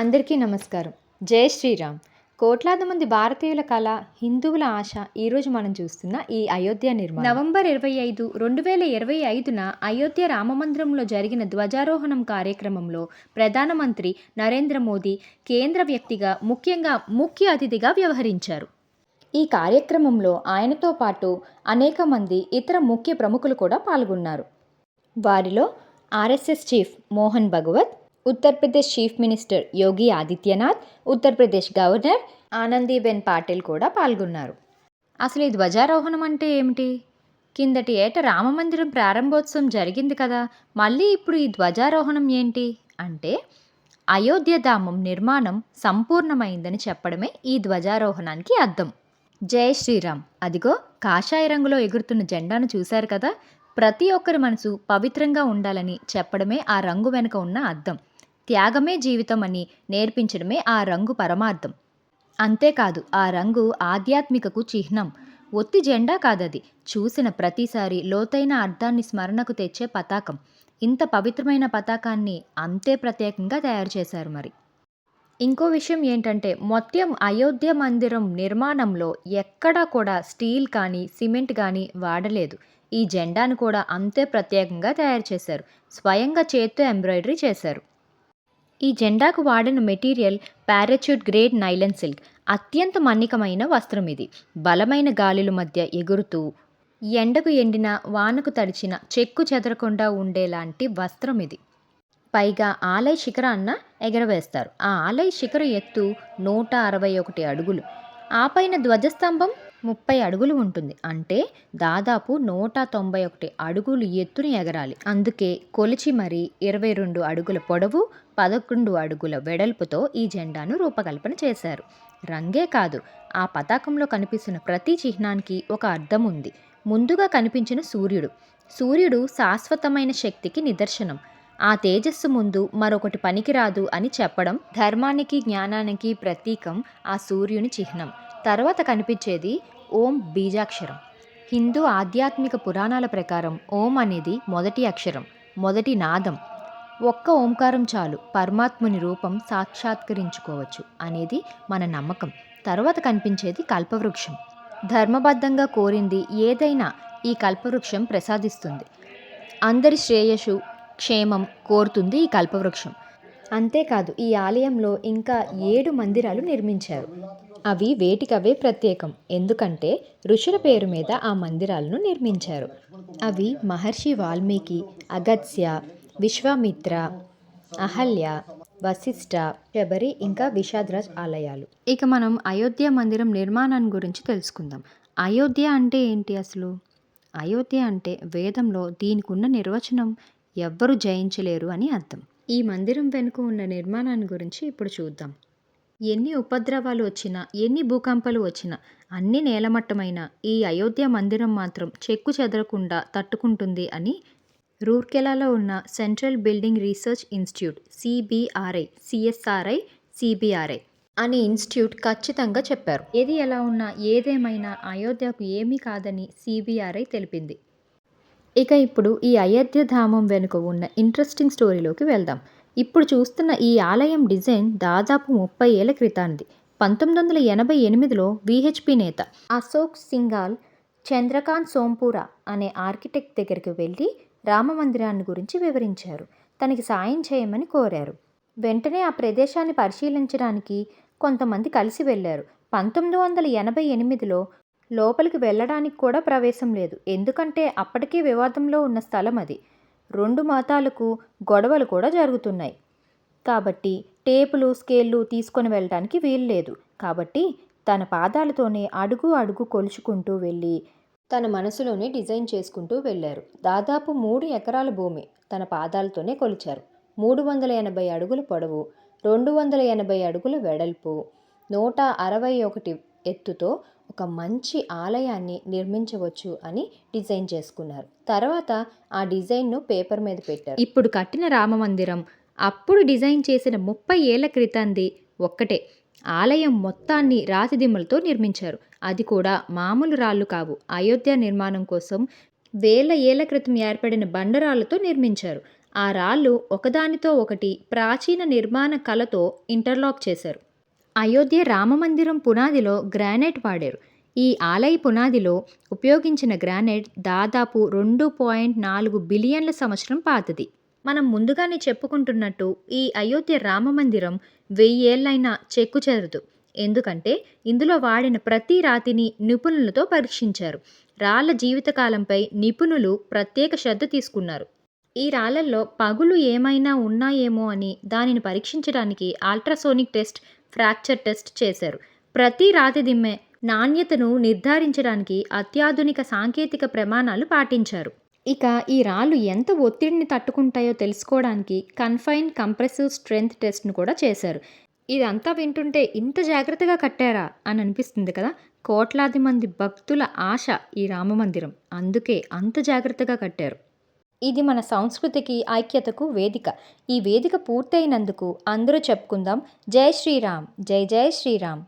అందరికీ నమస్కారం. జై శ్రీరామ్. కోట్లాది మంది భారతీయుల కళ హిందువుల ఆశ ఈరోజు మనం చూస్తున్న ఈ అయోధ్య నిర్మాణం. నవంబర్ ఇరవై ఐదు రెండు వేల ఇరవై ఐదున అయోధ్య రామమందిరంలో జరిగిన ధ్వజారోహణం కార్యక్రమంలో ప్రధానమంత్రి నరేంద్ర మోదీ కేంద్ర వ్యక్తిగా ముఖ్యంగా ముఖ్య అతిథిగా వ్యవహరించారు. ఈ కార్యక్రమంలో ఆయనతో పాటు అనేక మంది ఇతర ముఖ్య ప్రముఖులు కూడా పాల్గొన్నారు. వారిలో RSS chief Mohan Bhagwat Uttar Pradesh chief minister Yogi Adityanath Uttar Pradesh governor Anandiben Patil కూడా పాల్గొన్నారు. అసలు ఈ ధ్వజారోహణం అంటే ఏమిటి? కిందటి ఏట రామమందిరం ప్రారంభోత్సవం జరిగింది కదా మళ్ళీ ఇప్పుడు ఈ ధ్వజారోహణం ఏంటి? అంటే అయోధ్యధామం నిర్మాణం సంపూర్ణమైందని చెప్పడమే ఈ ధ్వజారోహణానికి అర్థం. జై శ్రీరామ్. అదిగో కాషాయ రంగులో ఎగురుతున్న జెండాను చూశారు కదా ప్రతి ఒక్కరి మనసు పవిత్రంగా ఉండాలని చెప్పడమే ఆ రంగు వెనుక ఉన్న అర్థం. త్యాగమే జీవితం అని నేర్పించడమే ఆ రంగు పరమార్థం. అంతేకాదు ఆ రంగు ఆధ్యాత్మికకు చిహ్నం. ఒత్తి జెండా కాదది. చూసిన ప్రతిసారి లోతైన అర్థాన్ని స్మరణకు తెచ్చే పతాకం. ఇంత పవిత్రమైన పతాకాన్ని అంతే ప్రత్యేకంగా తయారు చేశారు మరి. ఇంకో విషయం ఏంటంటే మొత్తం అయోధ్య మందిరం నిర్మాణంలో ఎక్కడా కూడా స్టీల్ కానీ సిమెంట్ కానీ వాడలేదు. ఈ జెండాను కూడా అంతే ప్రత్యేకంగా తయారు చేశారు. స్వయంగా చేత్తో ఎంబ్రాయిడరీ చేశారు. ఈ జెండాకు వాడిన material parachute grade nylon silk. అత్యంత మన్నికమైన వస్త్రం ఇది. బలమైన గాలుల మధ్య ఎగురుతూ ఎండకు ఎండిన వానకు తడిచిన చెక్కు చెదరకుండా ఉండేలాంటి వస్త్రం ఇది. పైగా ఆలయ శిఖరాన్న ఎగరవేస్తారు. ఆ ఆలయ శిఖర ఎత్తు నూట అరవై ఒకటి అడుగులు. ఆ పైన ధ్వజస్తంభం ముప్పై అడుగులు ఉంటుంది. అంటే దాదాపు నూట తొంభై ఒకటి అడుగులు ఎత్తుని ఎగరాలి. అందుకే కొలిచి మరీ ఇరవై రెండు అడుగుల పొడవు పదకొండు అడుగుల వెడల్పుతో ఈ జెండాను రూపకల్పన చేశారు. రంగే కాదు ఆ పతాకంలో కనిపిస్తున్న ప్రతి చిహ్నానికి ఒక అర్థం ఉంది. ముందుగా కనిపించిన సూర్యుడు. సూర్యుడు శాశ్వతమైన శక్తికి నిదర్శనం. ఆ తేజస్సు ముందు మరొకటి పనికిరాదు అని చెప్పడం ధర్మానికి జ్ఞానానికి ప్రతీకం ఆ సూర్యుని చిహ్నం. తర్వాత కనిపించేది ఓం బీజాక్షరం. హిందూ ఆధ్యాత్మిక పురాణాల ప్రకారం ఓం అనేది మొదటి అక్షరం మొదటి నాదం. ఒక్క ఓంకారం చాలు పరమాత్ముని రూపం సాక్షాత్కరించుకోవచ్చు అనేది మన నమ్మకం. తర్వాత కనిపించేది కల్పవృక్షం. ధర్మబద్ధంగా కోరింది ఏదైనా ఈ కల్పవృక్షం ప్రసాదిస్తుంది. అందరి శ్రేయస్సు క్షేమం కోరుతుంది ఈ కల్పవృక్షం. అంతేకాదు ఈ ఆలయంలో ఇంకా ఏడు మందిరాలు నిర్మించారు. అవి వేటికవే ప్రత్యేకం. ఎందుకంటే ఋషుల పేరు మీద ఆ మందిరాలను నిర్మించారు. అవి మహర్షి వాల్మీకి అగత్స్య విశ్వామిత్ర అహల్య వశిష్ఠ శబరి ఇంకా విషాద్రాజ్ ఆలయాలు. ఇక మనం అయోధ్య మందిరం నిర్మాణాన్ని గురించి తెలుసుకుందాం. అయోధ్య అంటే ఏంటి అసలు? అయోధ్య అంటే వేదంలో దీనికి ఉన్న నిర్వచనం ఎవ్వరు జయించలేరు అని అర్థం. ఈ మందిరం వెనుక ఉన్న నిర్మాణాన్ని గురించి ఇప్పుడు చూద్దాం. ఎన్ని ఉపద్రవాలు వచ్చినా ఎన్ని భూకంపాలు వచ్చినా అన్ని నేలమట్టమైన ఈ అయోధ్య మందిరం మాత్రం చెక్కు చెదరకుండా తట్టుకుంటుంది అని రూర్కెలాలో ఉన్న central building research institute CBRI CSRI CBRI అనే ఇన్స్టిట్యూట్ ఖచ్చితంగా చెప్పారు. ఏది ఎలా ఉన్నా ఏదేమైనా అయోధ్యకు ఏమీ కాదని సిబిఆర్ఐ తెలిపింది. ఇక ఇప్పుడు ఈ అయోధ్య ధామం వెనుక ఉన్న ఇంట్రెస్టింగ్ స్టోరీలోకి వెళ్దాం. ఇప్పుడు చూస్తున్న ఈ ఆలయం డిజైన్ దాదాపు ముప్పై ఏళ్ళ క్రితానిది పంతొమ్మిది వందల ఎనభై ఎనిమిదిలో విహెచ్పి నేత అశోక్ సింగాల్ చంద్రకాంత్ సోంపూరా అనే ఆర్కిటెక్ట్ దగ్గరికి వెళ్ళి రామ మందిరాన్ని గురించి వివరించారు. తనకి సాయం చేయమని కోరారు. వెంటనే ఆ ప్రదేశాన్ని పరిశీలించడానికి కొంతమంది కలిసి వెళ్ళారు. పంతొమ్మిది వందల ఎనభై ఎనిమిదిలో లోపలికి వెళ్ళడానికి కూడా ప్రవేశం లేదు. ఎందుకంటే అప్పటికే వివాదంలో ఉన్న స్థలం అది. రెండు మతాలకు గొడవలు కూడా జరుగుతున్నాయి. కాబట్టి టేపులు స్కేళ్ళు తీసుకొని వెళ్ళడానికి వీలు లేదు. కాబట్టి తన పాదాలతోనే అడుగు అడుగు కొలుచుకుంటూ వెళ్ళి తన మనసులోనే డిజైన్ చేసుకుంటూ వెళ్ళారు. దాదాపు మూడు ఎకరాల భూమి తన పాదాలతోనే కొలిచారు. మూడు వందల ఎనభై అడుగుల పొడవు రెండు వందల ఎనభై అడుగుల వెడల్పు నూట అరవై ఒకటి ఎత్తుతో ఒక మంచి ఆలయాన్ని నిర్మించవచ్చు అని డిజైన్ చేసుకున్నారు. తర్వాత ఆ డిజైన్ను పేపర్ మీద పెట్టారు. ఇప్పుడు కట్టిన రామ మందిరం అప్పుడు డిజైన్ చేసిన ముప్పై ఏళ్ళ క్రితంది ఒక్కటే. ఆలయం మొత్తాన్ని రాతిదిమ్మలతో నిర్మించారు. అది కూడా మామూలు రాళ్ళు కావు. అయోధ్య నిర్మాణం కోసం వేల ఏళ్ళ క్రితం ఏర్పడిన బండరాళ్ళతో నిర్మించారు. ఆ రాళ్ళు ఒకదానితో ఒకటి ప్రాచీన నిర్మాణ కళతో ఇంటర్లాక్ చేశారు. అయోధ్య రామమందిరం పునాదిలో గ్రానైట్ వాడారు. ఈ ఆలయ పునాదిలో ఉపయోగించిన గ్రానైట్ దాదాపు రెండు పాయింట్ నాలుగు బిలియన్ల సంవత్సరం పాతది. మనం ముందుగానే చెప్పుకుంటున్నట్టు ఈ అయోధ్య రామమందిరం వెయ్యేళ్ళైనా చెక్కు చెదరదు ఎందుకంటే ఇందులో వాడిన ప్రతి రాతిని నిపుణులతో పరీక్షించారు. రాళ్ళ జీవితకాలంపై నిపుణులు ప్రత్యేక శ్రద్ధ తీసుకున్నారు. ఈ రాళ్ళల్లో పగులు ఏమైనా ఉన్నాయేమో అని దానిని పరీక్షించడానికి అల్ట్రాసోనిక్ టెస్ట్ ఫ్రాక్చర్ టెస్ట్ చేశారు. ప్రతి రాతి దిమ్మె నాణ్యతను నిర్ధారించడానికి అత్యాధునిక సాంకేతిక ప్రమాణాలు పాటించారు. ఇక ఈ రాళ్ళు ఎంత ఒత్తిడిని తట్టుకుంటాయో తెలుసుకోవడానికి కన్ఫైన్ కంప్రెసివ్ స్ట్రెంగ్త్ టెస్ట్ను కూడా చేశారు. ఇదంతా వింటుంటే ఇంత జాగ్రత్తగా కట్టారా అని అనిపిస్తుంది కదా? కోట్లాది మంది భక్తుల ఆశ ఈ రామమందిరం. అందుకే అంత జాగ్రత్తగా కట్టారు. ఇది మన సంస్కృతికి ఐక్యతకు వేదిక. ఈ వేదిక పూర్తయినందుకు అందరూ చెప్పుకుందాం. జై శ్రీరామ్. జై జై శ్రీరామ్.